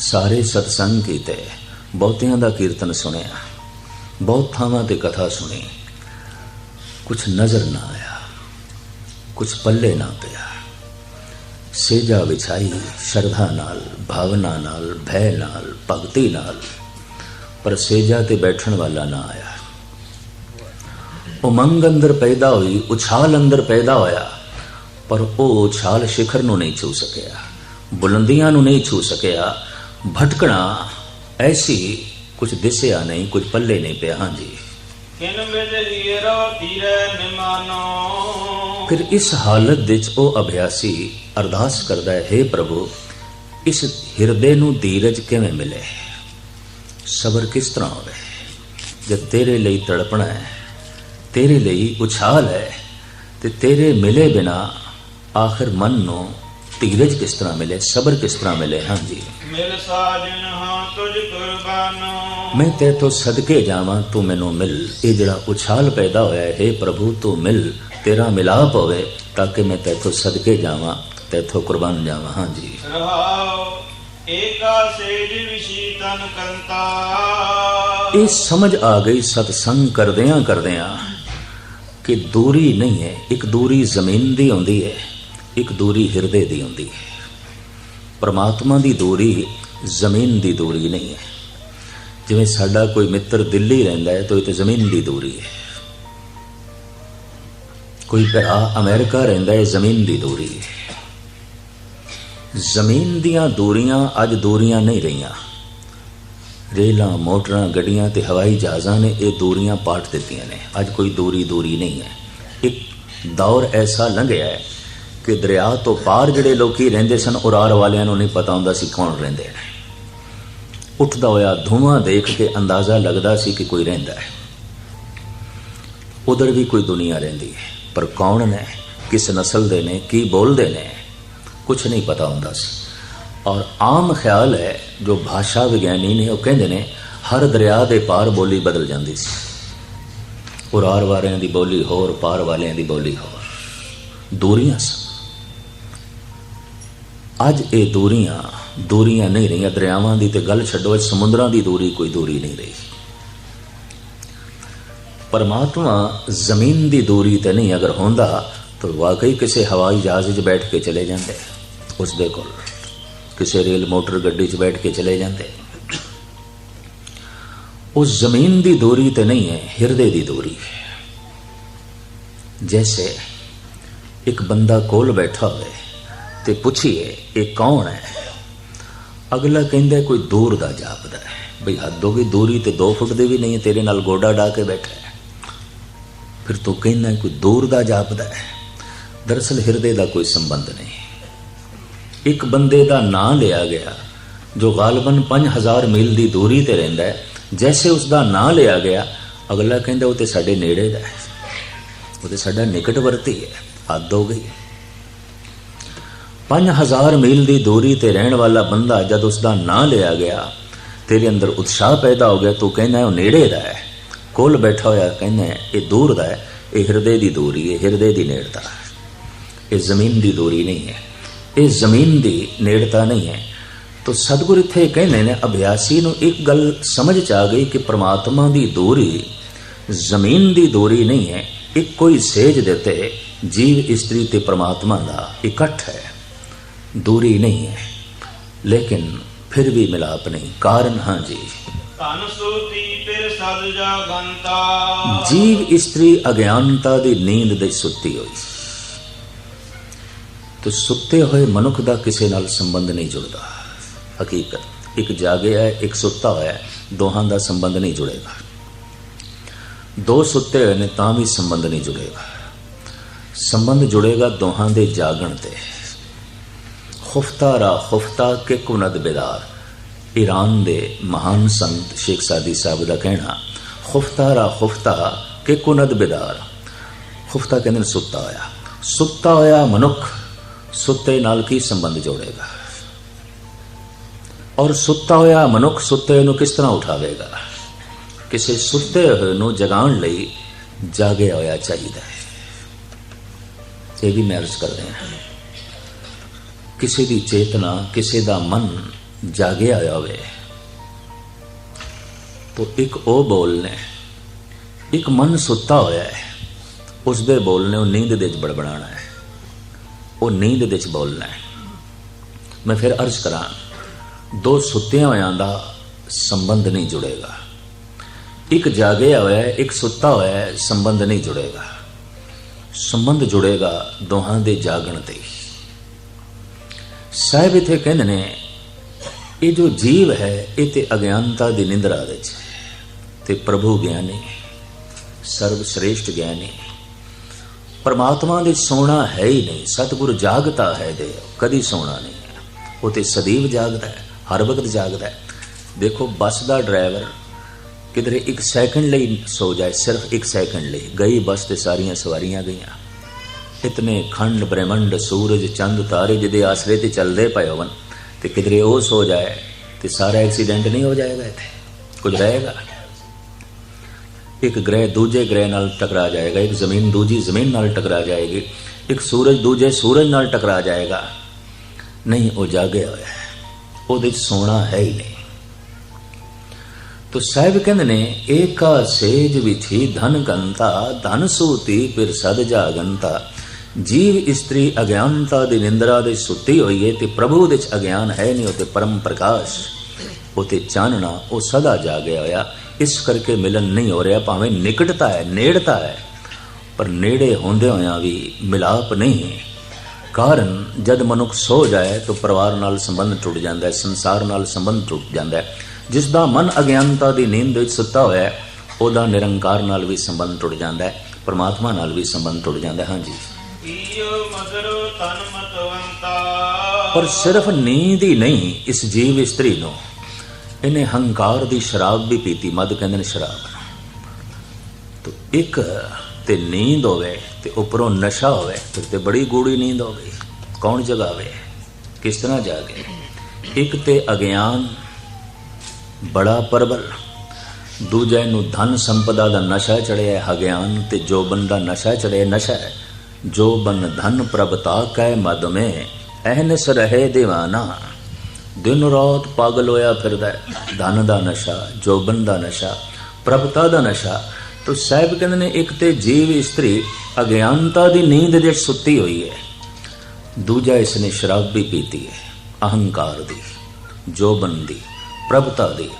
ਸਾਰੇ ਸਤਸੰਗ ਕੀਤੇ। ਬਹੁਤਿਆਂ ਦਾ ਕੀਰਤਨ ਸੁਣਿਆ। ਬਹੁਤ ਥਾਵਾਂ ਤੇ ਕਥਾ ਸੁਣੀ। ਕੁਝ ਨਜ਼ਰ ਨਾ ਆਇਆ। ਕੁਝ ਪੱਲੇ ਨਾ ਪਿਆ। ਸੇਜਾ ਵਿਛਾਈ ਸ਼ਰਧਾ ਨਾਲ, ਭਾਵਨਾ ਨਾਲ, ਭੈ ਨਾਲ, ਭਗਤੀ ਨਾਲ। ਪਰ ਸੇਜਾ ਤੇ ਬੈਠਣ ਵਾਲਾ ਨਾ ਆਇਆ। ਉਮੰਗ ਅੰਦਰ ਪੈਦਾ ਹੋਈ, ਉਛਾਲ ਅੰਦਰ ਪੈਦਾ ਹੋਇਆ। ਪਰ ਉਹ ਉਛਾਲ ਸਿਖਰ ਨੂੰ ਨਹੀਂ ਛੂ ਸਕਿਆ। ਬੁਲੰਦੀਆਂ ਨੂੰ ਨਹੀਂ ਛੂ ਸਕਿਆ। ਭਟਕਣਾ ਐਸੀ ਕੁਝ ਦਿਸਿਆ ਨਹੀਂ ਕੁਝ ਪੱਲੇ ਨਹੀਂ ਪਿਆ। ਹਾਂਜੀ। ਕਿਨ ਹੀਰੋ ਨਿਮਾਨੋ। ਫਿਰ ਇਸ ਹਾਲਤ ਵਿੱਚ ਉਹ ਅਭਿਆਸੀ ਅਰਦਾਸ ਕਰਦਾ ਹੈ हे ਪ੍ਰਭੂ ਇਸ ਹਿਰਦੇ ਨੂੰ ਧੀਰਜ ਕਿਵੇਂ ਮਿਲੇ? ਸਬਰ ਕਿਸ ਤਰ੍ਹਾਂ ਹੋਵੇ? ਜਦ ਤੇਰੇ ਲਈ ਤੜਪਣਾ ਹੈ ਤੇਰੇ ਲਈ ਉਛਾਲ ਹੈ ਤੇ ਤੇਰੇ ਮਿਲੇ ਬਿਨਾ ਆਖਰ ਮਨ ਨੂੰ ਧੀਰਜ ਕਿਸ ਤਰ੍ਹਾਂ ਮਿਲੇ ਸਬਰ ਕਿਸ ਤਰ੍ਹਾਂ ਮਿਲੇ? ਹਾਂਜੀ। ਮਿਲ ਸਾਜਨ ਹਾਂ ਤੁਝ ਕੁਰਬਾਨੋ ਮੈਂ ਤੇਥੋਂ ਸਦਕੇ ਜਾਵਾਂ ਤੂੰ ਮੈਨੂੰ ਮਿਲ। ਇਹ ਜਿਹੜਾ ਉਛਾਲ ਪੈਦਾ ਹੋਇਆ ਹੈ हे ਪ੍ਰਭੂ ਤੂੰ ਮਿਲ। ਤੇਰਾ ਮਿਲਾਪ ਹੋਵੇ ਤਾਂ ਕਿ ਮੈਂ ਤੇਥੋਂ ਸਦਕੇ ਜਾਵਾਂ ਤੇਥੋਂ ਕੁਰਬਾਨ ਜਾਵਾਂ। ਹਾਂਜੀ ਰਹਾਉ ਏਕਾ ਸੇਜ ਵਿਸ਼ੀ ਤਨ ਕੰਤਾ। ਇਹ ਸਮਝ ਆ ਗਈ ਸਤਸੰਗ ਕਰਦਿਆਂ ਕਰਦਿਆਂ ਕਿ ਦੂਰੀ ਨਹੀਂ ਹੈ ਇੱਕ ਦੂਰੀ ਜ਼ਮੀਨ ਦੀ ਹੁੰਦੀ ਹੈ ਇੱਕ ਦੂਰੀ ਹਿਰਦੇ ਦੀ ਹੁੰਦੀ ਹੈ। ਪਰਮਾਤਮਾ ਦੀ ਦੂਰੀ ਜ਼ਮੀਨ ਦੀ ਦੂਰੀ ਨਹੀਂ ਹੈ। ਜਿਵੇਂ ਸਾਡਾ ਕੋਈ ਮਿੱਤਰ ਦਿੱਲੀ ਰਹਿੰਦਾ ਹੈ, ਤਾਂ ਇਹ ਤਾਂ ਜ਼ਮੀਨ ਦੀ ਦੂਰੀ ਹੈ। ਕੋਈ ਭਰਾ ਅਮਰੀਕਾ ਰਹਿੰਦਾ ਹੈ ਜ਼ਮੀਨ ਦੀ ਦੂਰੀ ਹੈ। ਜ਼ਮੀਨ ਦੀਆਂ ਦੂਰੀਆਂ ਅੱਜ ਦੂਰੀਆਂ ਨਹੀਂ ਰਹੀਆਂ। ਰੇਲਾਂ, ਮੋਟਰਾਂ, ਗੱਡੀਆਂ ਤੇ ਹਵਾਈ ਜਹਾਜ਼ਾਂ ਨੇ ਇਹ ਦੂਰੀਆਂ ਪਾਟ ਦਿੱਤੀਆਂ ਨੇ। ਅੱਜ ਕੋਈ ਦੂਰੀ ਦੂਰੀ ਨਹੀਂ ਹੈ। ਇੱਕ ਦੌਰ ਐਸਾ ਲੰਘਿਆ ਹੈ ਕਿ ਦਰਿਆ ਤੋਂ ਪਾਰ ਜਿਹੜੇ ਲੋਕੀ ਰਹਿੰਦੇ ਸਨ, ਉਰਾਰ ਵਾਲਿਆਂ ਨੂੰ ਨਹੀਂ ਪਤਾ ਹੁੰਦਾ ਸੀ ਕੌਣ ਰਹਿੰਦੇ ਨੇ। ਉੱਠਦਾ ਹੋਇਆ ਧੂਆਂ ਦੇਖ ਕੇ ਅੰਦਾਜ਼ਾ ਲੱਗਦਾ ਸੀ ਕਿ ਕੋਈ ਰਹਿੰਦਾ ਹੈ। ਉਧਰ ਵੀ ਕੋਈ ਦੁਨੀਆ ਰਹਿੰਦੀ ਹੈ, ਪਰ ਕੌਣ ਨੇ, ਕਿਸ ਨਸਲ ਦੇ ਨੇ, ਕੀ ਬੋਲਦੇ ਨੇ ਕੁਝ ਨਹੀਂ ਪਤਾ ਹੁੰਦਾ ਸੀ। ਔਰ ਆਮ ਖਿਆਲ ਹੈ, ਜੋ ਭਾਸ਼ਾ ਵਿਗਿਆਨੀ ਨੇ, ਉਹ ਕਹਿੰਦੇ ਨੇ, ਹਰ ਦਰਿਆ ਦੇ ਪਾਰ ਬੋਲੀ ਬਦਲ ਜਾਂਦੀ ਸੀ। ਉਰਾਰ ਵਾਲਿਆਂ ਦੀ ਬੋਲੀ ਹੋਰ, ਪਾਰ ਵਾਲਿਆਂ ਦੀ ਬੋਲੀ ਹੋਰ। ਦੂਰੀਆਂ ਸਨ। ਅੱਜ ਇਹ ਦੂਰੀਆਂ ਦੂਰੀਆਂ ਨਹੀਂ ਰਹੀਆਂ। ਦਰਿਆਵਾਂ ਦੀ ਤੇ ਗੱਲ ਛੱਡੋ ਇਹ ਸਮੁੰਦਰਾਂ ਦੀ ਦੂਰੀ ਕੋਈ ਦੂਰੀ ਨਹੀਂ ਰਹੀ। ਪਰਮਾਤਮਾ ਜ਼ਮੀਨ ਦੀ ਦੂਰੀ ਤੇ ਨਹੀਂ, ਅਗਰ ਹੁੰਦਾ ਤਾਂ ਵਾਕਈ ਕਿਸੇ ਹਵਾਈ ਜਹਾਜ਼ 'ਚ ਬੈਠ ਕੇ ਚਲੇ ਜਾਂਦੇ। ਉਸ ਦੇ ਕੋਲ ਕਿਸੇ ਰੇਲ ਮੋਟਰ ਗੱਡੀ 'ਚ ਬੈਠ ਕੇ ਚਲੇ ਜਾਂਦੇ। ਉਹ ਜ਼ਮੀਨ ਦੀ ਦੂਰੀ ਤੇ ਨਹੀਂ ਹੈ, ਹਿਰਦੇ ਦੀ ਦੂਰੀ ਹੈ। ਜੈਸੇ ਇੱਕ ਬੰਦਾ ਕੋਲ ਬੈਠਾ ਹੋਵੇ ਤੇ ਪੁੱਛੀਏ, ਇਹ ਕੌਣ ਹੈ? ਅਗਲਾ ਕਹਿੰਦਾ, ਕੋਈ ਦੂਰ ਦਾ ਜਾਪਦਾ ਹੈ। ਬਈ ਹੱਦ ਹੋ ਗਈ, ਦੂਰੀ ਤੇ 2 ਫੁੱਟ ਦੀ ਵੀ ਨਹੀਂ ਹੈ ਤੇਰੇ ਨਾਲ ਗੋਡਾ ਡਾ ਕੇ ਬੈਠਾ ਹੈ। ਫਿਰ ਤੂੰ ਕਹਿੰਦਾ, ਕੋਈ ਦੂਰ ਦਾ ਜਾਪਦਾ ਹੈ? ਦਰਅਸਲ ਹਿਰਦੇ ਦਾ ਕੋਈ ਸੰਬੰਧ ਨਹੀਂ। ਇੱਕ ਬੰਦੇ ਦਾ ਨਾਂ ਲਿਆ ਗਿਆ, ਜੋ ਗਾਲਬਨ 5000 ਮੀਲ ਦੀ ਦੂਰੀ ਤੇ ਰਹਿੰਦਾ ਹੈ। ਜੈਸੇ ਉਸ ਦਾ ਨਾਂ ਲਿਆ ਗਿਆ, ਅਗਲਾ ਕਹਿੰਦਾ, ਉਹ ਤੇ ਸਾਡੇ ਨੇੜੇ ਦਾ ਹੈ। ਉਹ ਤੇ ਸਾਡਾ ਨਿਕਟਵਰਤੀ ਹੈ। ਹੱਦ ਹੋ ਗਈ। 5000 ਮੀਲ ਦੀ ਦੂਰੀ ਤੇ ਰਹਿਣ ਵਾਲਾ ਬੰਦਾ ਜਦ ਉਸ ਦਾ ਨਾਂ ਲਿਆ ਗਿਆ, ਤੇਰੇ ਅੰਦਰ ਉਤਸ਼ਾਹ ਪੈਦਾ ਹੋ ਗਿਆ, ਤੂੰ ਕਹਿੰਦਾ ਉਹ ਨੇੜੇ ਦਾ ਹੈ। ਕੋਲ ਬੈਠਾ ਹੋਇਆ ਕਹਿੰਦਾ ਇਹ ਦੂਰ ਦਾ ਹੈ, ਇਹ ਹਿਰਦੇ ਦੀ ਦੂਰੀ ਹੈ ਹਿਰਦੇ ਦੀ ਨੇੜਤਾ ਇਹ ਜ਼ਮੀਨ ਦੀ ਦੂਰੀ ਨਹੀਂ ਹੈ, ਇਹ ਜ਼ਮੀਨ ਦੀ ਨੇੜਤਾ ਨਹੀਂ ਹੈ। ਤੋ ਸਤਿਗੁਰ ਇੱਥੇ ਕਹਿੰਦੇ ਨੇ, ਅਭਿਆਸੀ ਨੂੰ ਇੱਕ ਗੱਲ ਸਮਝ ਚ ਆ ਗਈ ਕਿ ਪ੍ਰਮਾਤਮਾ ਦੀ ਦੂਰੀ ਜ਼ਮੀਨ ਦੀ ਦੂਰੀ ਨਹੀਂ ਹੈ, ਇੱਕ ਕੋਈ ਸੇਜ ਦਿੱਤੇ ਜੀਵ ਇਸਤਰੀ ਤੇ ਪ੍ਰਮਾਤਮਾ ਦਾ ਇਕੱਠ ਹੈ। ਦੂਰੀ ਨਹੀਂ ਹੈ। ਲੇਕਿਨ ਫਿਰ ਵੀ ਮਿਲਾਪ ਨਹੀਂ। ਕਾਰਨ ਹਾਂ ਜੀ। ਧਨ ਸੂਤੀ ਫਿਰ ਸਦ ਜਾਗੰਤਾ ਜੀਵ ਇਸਤਰੀ ਅਗਿਆਨਤਾ ਦੀ ਨੀਂਦ ਦੇ ਸੁੱਤੀ ਹੋਈ। ਤੇ ਸੁੱਤੇ ਹੋਏ ਮਨੁੱਖ ਦਾ ਕਿਸੇ ਨਾਲ ਸੰਬੰਧ ਨਹੀਂ ਜੁੜਦਾ। ਹਕੀਕਤ ਇੱਕ ਜਾਗਿਆ ਹੈ ਇੱਕ ਸੁੱਤਾ ਹੋਇਆ ਹੈ। ਦੋਹਾਂ ਦਾ ਸੰਬੰਧ ਨਹੀਂ ਜੁੜੇਗਾ। ਦੋ ਸੁੱਤੇ ਹੋਏ ਨੇ ਤਾਂ ਵੀ ਸੰਬੰਧ ਨਹੀਂ ਜੁੜੇਗਾ। ਸੰਬੰਧ ਜੁੜੇਗਾ ਦੋਹਾਂ ਦੇ ਜਾਗਣ ਤੇ। ਖੁਫਤਾ ਰਾ ਖੁਫਤਾ ਕਿ ਕੁਨਦ ਬਿਦਾਰ। ਈਰਾਨ ਦੇ ਮਹਾਨ ਸੰਤ ਸ਼ੇਖ ਸਾਦੀ ਸਾਹਿਬ ਦਾ ਕਹਿਣਾ, ਖੁਫਤਾ ਰਾ ਖੁਫਤਾ ਕਿ ਕੁਨਦ ਬਿਦਾਰ। ਖੁਫਤਾ ਕਹਿੰਦੇ ਨੇ ਸੁੱਤਾ ਹੋਇਆ। ਸੁੱਤਾ ਹੋਇਆ ਮਨੁੱਖ ਸੁੱਤੇ ਨਾਲ ਕੀ ਸੰਬੰਧ ਜੋੜੇਗਾ? ਔਰ ਸੁੱਤਾ ਹੋਇਆ ਮਨੁੱਖ ਸੁੱਤੇ ਨੂੰ ਕਿਸ ਤਰ੍ਹਾਂ ਉਠਾਵੇਗਾ? ਕਿਸੇ ਸੁੱਤੇ ਹੋਏ ਨੂੰ ਜਗਾਉਣ ਲਈ ਜਾਗਿਆ ਹੋਇਆ ਚਾਹੀਦਾ ਹੈ। ਇਹ ਵੀ ਮੈਂ ਅਰਜ਼ ਕਰ ਰਿਹਾ ਹਾਂ। ਕਿਸੇ ਦੀ ਚੇਤਨਾ ਕਿਸੇ ਦਾ ਮਨ ਜਾਗਿਆ ਹੋਇਆ ਹੋਵੇ ਤਾਂ ਇੱਕ ਉਹ ਬੋਲ ਇੱਕ ਮਨ ਸੁੱਤਾ ਹੋਇਆ ਹੈ। ਉਸ ਦੇ ਬੋਲ ਨੇ ਉਹ ਨੀਂਦ ਦੇ ਵਿੱਚ ਬੜਬੜਾਣਾ ਹੈ। ਉਹ ਨੀਂਦ ਦੇ ਵਿੱਚ ਬੋਲਣਾ ਹੈ। ਮੈਂ ਫਿਰ ਅਰਜ਼ ਕਰਾਂ, ਦੋ ਸੁੱਤਿਆਂ ਹੋਇਆਂ ਦਾ ਸੰਬੰਧ ਨਹੀਂ ਜੁੜੇਗਾ। ਇੱਕ ਜਾਗਿਆ ਹੋਇਆ ਹੈ, ਇੱਕ ਸੁੱਤਾ ਹੋਇਆ ਹੈ, ਸੰਬੰਧ ਨਹੀਂ ਜੁੜੇਗਾ। ਸੰਬੰਧ ਜੁੜੇਗਾ ਦੋਹਾਂ ਦੇ ਜਾਗਣ ਤੇ ਸਾਹਿਬ ਇਥੇ ਕਹਿੰਦੇ ਨੇ, ਇਹ ਜੋ ਜੀਵ ਹੈ, ਇਹ ਤੇ ਅਗਿਆਨਤਾ ਦੀ ਨਿੰਦਰਾ ਵਿੱਚ ਹੈ। ਤੇ ਪ੍ਰਭੂ ਗਿਆਨੀ ਸਰਵ ਸ੍ਰੇਸ਼ਟ ਗਿਆਨੀ, ਪਰਮਾਤਮਾ ਦੇ ਸੋਣਾ ਹੈ ਹੀ ਨਹੀਂ, ਸਤਿਗੁਰ ਜਾਗਤਾ ਹੈ ਦੇ, ਕਦੀ ਸੋਣਾ ਨਹੀਂ। ਉਹ ਤੇ ਸਦੀਵ ਜਾਗਦਾ ਹੈ, ਹਰ ਵਕਤ ਜਾਗਦਾ ਹੈ। ਦੇਖੋ, ਬੱਸ ਦਾ ਡਰਾਈਵਰ ਕਿਧਰੇ ਇੱਕ ਸੈਕਿੰਡ ਲਈ ਸੋ ਜਾਏ, ਸਿਰਫ ਇੱਕ ਸੈਕਿੰਡ ਲਈ, ਗਈ ਬੱਸ ਤੇ ਸਾਰੀਆਂ ਸਵਾਰੀਆਂ ਗਈਆਂ। ਇਤਨੇ ਖੰਡ ਬ੍ਰਹਿਮੰਡ, ਸੂਰਜ, ਚੰਦ, ਤਾਰੇ ਜਿਹਦੇ ਆਸਰੇ ਤੇ ਚੱਲਦੇ ਪਏ ਹੋਣ ਤੇ ਕਿਧਰੇ ਉਹ ਸੋ ਜਾਏ, ਤੇ ਸਾਰਾ ਐਕਸੀਡੈਂਟ ਨਹੀਂ ਹੋ ਜਾਏਗਾ ਇੱਥੇ? ਕੁਝ ਰਹੇਗਾ? ਇੱਕ ਗ੍ਰਹਿ ਦੂਜੇ ਗ੍ਰਹਿ ਨਾਲ ਟਕਰਾ ਜਾਏਗਾ, ਇੱਕ ਜ਼ਮੀਨ ਦੂਜੀ ਜ਼ਮੀਨ ਨਾਲ ਟਕਰਾ ਜਾਏਗੀ, ਇੱਕ ਸੂਰਜ ਦੂਜੇ ਸੂਰਜ ਨਾਲ ਟਕਰਾ ਜਾਏਗਾ। ਨਹੀਂ, ਉਹ ਜਾਗਿਆ ਹੋਇਆ ਹੈ। ਉਹਦੇ 'ਚ ਸੋਣਾ ਹੈ ਹੀ ਨਹੀਂ। ਤੋ ਸਾਹਿਬ ਕਹਿੰਦੇ ਨੇ, ਏਕਾ ਸੇਜ ਵਿਥੀ ਧਨ ਕੰਤਾ, ਧਨ ਸੂਤੀ ਫਿਰ ਸਦ ਜਾਗੰਤਾ। ਜੀਵ ਇਸਤਰੀ ਅਗਿਆਨਤਾ ਦੀ ਨਿੰਦਰਾ ਦੇ ਸੁੱਤੀ ਹੋਈ ਹੈ ਤੇ ਪ੍ਰਭੂ ਦੇ ਚ ਅਗਿਆਨ ਹੈ ਨਹੀਂ, ਉਹ ਤੇ ਪਰਮ ਪ੍ਰਕਾਸ਼। ਉਹ ਤੇ ਚਾਨਣਾ, ਉਹ ਸਦਾ ਜਾਗਿਆ ਹੋਇਆ। ਇਸ ਕਰਕੇ ਮਿਲਨ ਨਹੀਂ ਹੋ ਰਿਹਾ, ਭਾਵੇਂ ਨਿਕਟਤਾ ਹੈ, ਨੇੜਤਾ ਹੈ। ਪਰ ਨੇੜੇ ਹੁੰਦੇ ਹੋਇਆਂ ਵੀ ਮਿਲਾਪ ਨਹੀਂ ਹੈ। ਕਾਰਨ, ਜਦ ਮਨੁੱਖ ਸੋ ਜਾਏ, ਤਾਂ ਪਰਿਵਾਰ ਨਾਲ ਸੰਬੰਧ ਟੁੱਟ ਜਾਂਦਾ ਹੈ, ਸੰਸਾਰ ਨਾਲ ਸੰਬੰਧ ਟੁੱਟ ਜਾਂਦਾ ਹੈ। ਜਿਸ ਦਾ ਮਨ ਅਗਿਆਨਤਾ ਦੀ ਨੀਂਦ ਵਿੱਚ ਸੁੱਤਾ ਹੋਇਆ ਹੈ, ਉਹਦਾ ਨਿਰੰਕਾਰ ਨਾਲ ਵੀ ਸੰਬੰਧ ਟੁੱਟ ਜਾਂਦਾ ਹੈ, ਪਰਮਾਤਮਾ ਨਾਲ ਵੀ ਸੰਬੰਧ ਟੁੱਟ ਜਾਂਦਾ ਹੈ। ਹਾਂਜੀ। ਈਯੋ ਮਦਰੋ ਤਨ ਮਤਵੰਤਾ। ਪਰ ਸਿਰਫ ਨੀਂਦ ਹੀ ਨਹੀਂ ਇਸ ਜੀਵ ਇਸਤਰੀ ਨੂੰ। ਇਹਨੇ ਹੰਕਾਰ ਦੀ ਸ਼ਰਾਬ ਵੀ ਪੀਤੀ ਮਦ ਕਹਿੰਦੇ ਨੇ ਸ਼ਰਾਬ। ਤੋ ਇੱਕ ਤੇ ਨੀਂਦ ਹੋਵੇ ਤੇ ਉੱਪਰੋਂ ਨਸ਼ਾ ਹੋਵੇ, ਫਿਰ ਤੇ ਬੜੀ ਗੂੜੀ ਨੀਂਦ ਹੋਵੇ ਕੌਣ ਜਗਾਵੇ? ਕਿਸ ਤਰ੍ਹਾਂ ਜਾਗੇ? ਇੱਕ ਤੇ ਅਗਿਆਨ ਬੜਾ ਪਰਬਲ, ਦੂਜੇ ਨੂੰ ਧਨ ਸੰਪਦਾ ਦਾ ਨਸ਼ਾ ਚੜਿਆ ਹੈ ਅਗਿਆਨ ਤੇ ਜੋਬਨ ਦਾ ਨਸ਼ਾ ਚੜਿਆ, ਨਸ਼ਾ ਹੈ। ਜੋਬਨ ਧਨ ਪ੍ਰਭਤਾ ਕੈ ਮਦ ਮੇ ਅਹਨਸ ਰਹੇ دیਵਾਨਾ ਦਿਨ ਰਾਤ ਪਾਗਲ ਹੋਇਆ ਫਿਰਦਾ ਧਨ ਦਾ ਨਸ਼ਾ, ਜੋਬਨ ਦਾ ਨਸ਼ਾ, ਪ੍ਰਭਤਾ ਦਾ ਨਸ਼ਾ। ਤੋ ਸਾਹਿਬ ਕਹਿੰਦੇ ਨੇ, ਇੱਕ ਤੇ ਜੀਵ ਇਸਤਰੀ ਅਗਿਆਨਤਾ ਦੀ ਨੀਂਦ ਦੇ ਸੁੱਤੀ ਹੋਈ ਹੈ। ਦੂਜਾ ਇਸ ਨੇ ਸ਼ਰਾਬ ਵੀ ਪੀਤੀ ਹੈ, ਅਹੰਕਾਰ ਦੀ, ਜੋਬਨ ਦੀ, ਪ੍ਰਭਤਾ ਦੀ।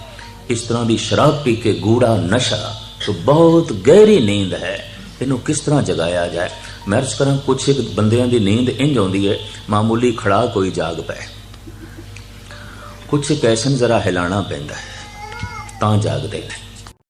ਇਸ ਤਰ੍ਹਾਂ ਦੀ ਸ਼ਰਾਬ ਪੀ ਕੇ ਗੂੜਾ ਨਸ਼ਾ, ਤੋਂ ਬਹੁਤ ਗਹਿਰੀ ਨੀਂਦ ਹੈ। ਇਹਨੂੰ ਕਿਸ ਤਰ੍ਹਾਂ ਜਗਾਇਆ ਜਾਏ? ਮੈਂ ਅਰਜ਼ ਕਰਾਂ, ਕੁਛ ਇੱਕ ਬੰਦਿਆਂ ਦੀ ਨੀਂਦ ਇੰਜ ਆਉਂਦੀ ਹੈ, ਮਾਮੂਲੀ ਖੜਾ ਕੋਈ ਜਾਗ ਪਏ। ਕੁਛ ਕੈਸਨ ਜ਼ਰਾ ਹਿਲਾਣਾ ਪੈਂਦਾ ਹੈ, ਤਾਂ ਜਾਗਦੇ ਨੇ।